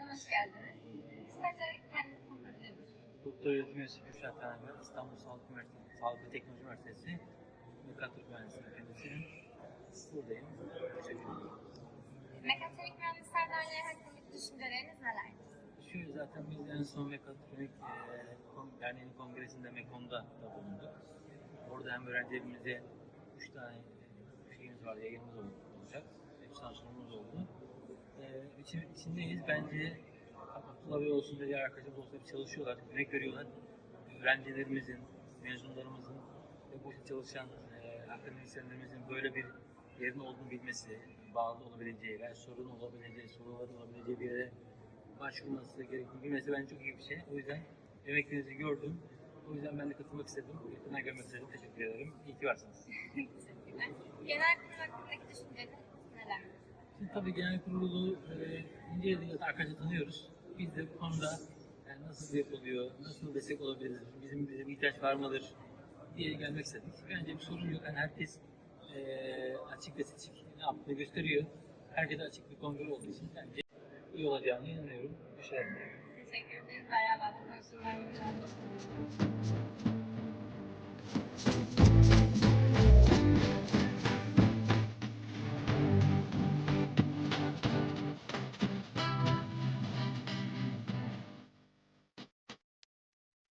hoş geldiniz. Kısaca kendinizi tanıtabilir misiniz? Doktor öğretim üyesi Kürşat Kanemel, İstanbul Sağlık Üniversitesi, Sağlık ve Teknoloji Üniversitesi Mekatronik Mühendisliği Fakültesi'nin buradayım. Teşekkür ederim. Mekatronik Mühendisler Derneği hakkındaki düşünceleriniz nelerdir? Şöyle zaten biz en son Mekatronik e, Kon- Derneği'nin kongresinde Mekon'da da bulunduk. Orada hem öğrencilerimize üç tane e, şeyimiz var, yayınımız ol- olacak. Tane sunumumuz oldu. İçin, içindeyiz. Bence Abdullah Bey olsun ve diğer arkadaşlarımız olsun hep çalışıyorlar, emek veriyorlar. Öğrencilerimizin, mezunlarımızın ve bu çalışan e, akademisyenlerimizin böyle bir yerin olduğunu bilmesi, bağlı olabileceği ve sorun olabileceği, soruların olabileceği bir yere başvurması gerektiğini bilmesi bence çok iyi bir şey. O yüzden emeklerinizi gördüm. O yüzden ben de katılmak istedim. Yakından görmek istedim. Teşekkür ederim. İyi ki varsınız. Teşekkürler. Genel kurul hakkındaki düşünceleriniz nelerdir? Şimdi tabii genel kurulu e, inceledik, arkadaşlar tanıyoruz. Biz de bu konuda yani nasıl yapılıyor, nasıl destek olabiliriz, bizim bize bir ihtiyaç var mıdır diye gelmek istedik. Bence bir sorun yok. Yani herkes e, açık ve seçik ne yaptığını gösteriyor. Herkese açık bir kongre olduğu için bence iyi olacağını inanıyorum. Başarılı. Teşekkür ederiz. Beraber konuşmalar yapacağız.